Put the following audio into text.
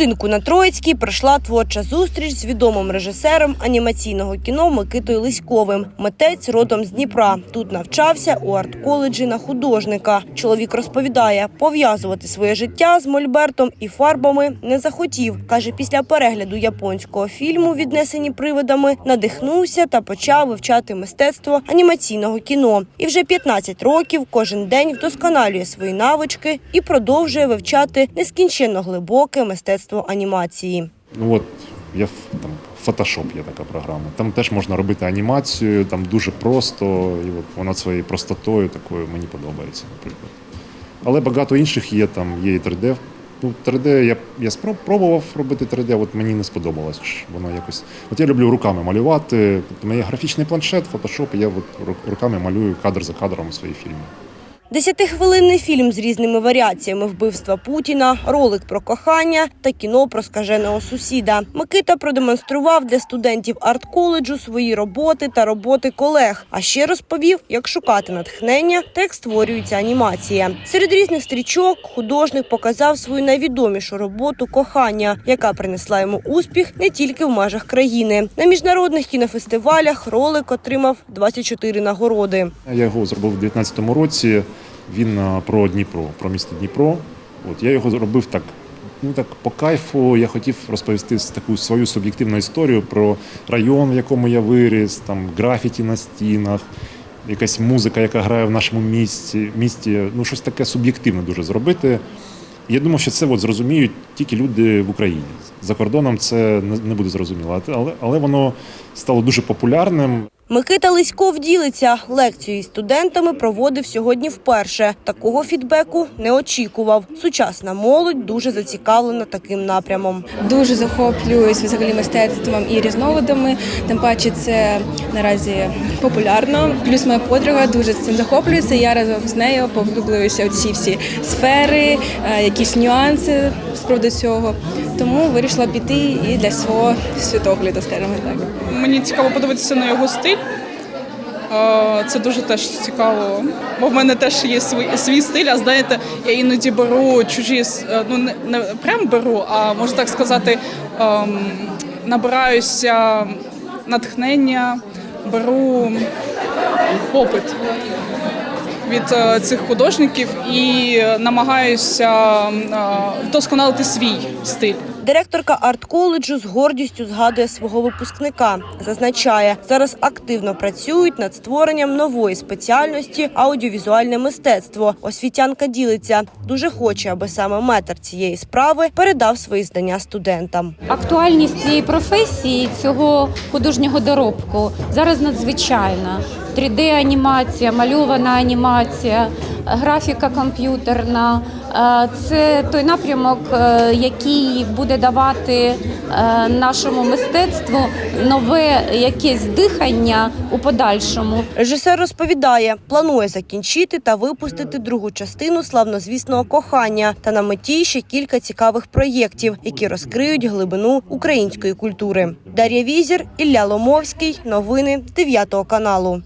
годинку на Троїцькій пройшла творча зустріч з відомим режисером анімаційного кіно Микитою Лиськовим. Митець родом з Дніпра. Тут навчався у арт-коледжі на художника. Чоловік розповідає, пов'язувати своє життя з мольбертом і фарбами не захотів. каже, після перегляду японського фільму Віднесені привидами надихнувся та почав вивчати мистецтво анімаційного кіно. І вже 15 років кожен день вдосконалює свої навички і продовжує вивчати нескінченно глибоке мистецтво анімації. Ну от я там Photoshop є така програма. Там теж можна робити анімацію, там дуже просто, і от вона своєю простотою такою мені подобається, наприклад. Але багато інших є, там є і 3D. Ну, 3D я, я спроб- пробував робити 3D, от мені не сподобалось. Воно якось. От я люблю руками малювати. Тобто, у мене є графічний планшет, і я от руками малюю кадр за кадром свої фільми. Десятихвилинний фільм з різними варіаціями вбивства Путіна, ролик про кохання та кіно про скаженого сусіда. Микита продемонстрував для студентів арт-коледжу свої роботи та роботи колег. А ще розповів, як шукати натхнення та як створюється анімація. Серед різних стрічок художник показав свою найвідомішу роботу кохання, яка принесла йому успіх не тільки в межах країни. На міжнародних кінофестивалях ролик отримав 24 нагороди. Я його зробив у 2019 році. Він про Дніпро, про місто Дніпро. От я його зробив так. Ну так по кайфу я хотів розповісти таку свою суб'єктивну історію про район, в якому я виріс, там графіті на стінах, якась музика, яка грає в нашому місті. місті. Ну, щось таке суб'єктивне дуже зробити. Я думав, що це от зрозуміють тільки люди в Україні. За кордоном це не буде зрозуміло. Але, але воно стало дуже популярним. Микита Лиськов ділиться. Лекцію студентами проводив сьогодні вперше. Такого фідбеку не очікував. Сучасна молодь дуже зацікавлена таким напрямом. Дуже захоплююсь взагалі мистецтвом і різновидами. Тим паче це наразі популярно. Плюс моя подруга дуже цим захоплюється. Я разом з нею поглиблююся у ці всі сфери, е, якісь нюанси з цього. Тому вирішила піти і для свого світогляду, скажімо так. Мені цікаво подивитися на його стиль. Е, Це дуже теж цікаво. Бо в мене теж є свій, свій стиль, а знаєте, я іноді беру чужі, е, ну не, не прям беру, а можу так сказати, ем, набираюся натхнення, беру опит від е, цих художників і намагаюся е, вдосконалити свій стиль. Директорка арт-коледжу з гордістю згадує свого випускника. Зазначає, зараз активно працюють над створенням нової спеціальності аудіовізуальне мистецтво. Освітянка ділиться. Дуже хоче, аби саме метр цієї справи передав свої знання студентам. Актуальність цієї професії, цього художнього доробку зараз надзвичайна. 3D-анімація, мальована анімація, графіка комп'ютерна е, це той напрямок, е, який буде давати е, нашому мистецтву нове якесь дихання у подальшому. Режисер розповідає, планує закінчити та випустити другу частину славнозвісного кохання та на меті ще кілька цікавих проєктів, які розкриють глибину української культури. Дар'я Візір, Ілля Ломовський. Новини 9 каналу.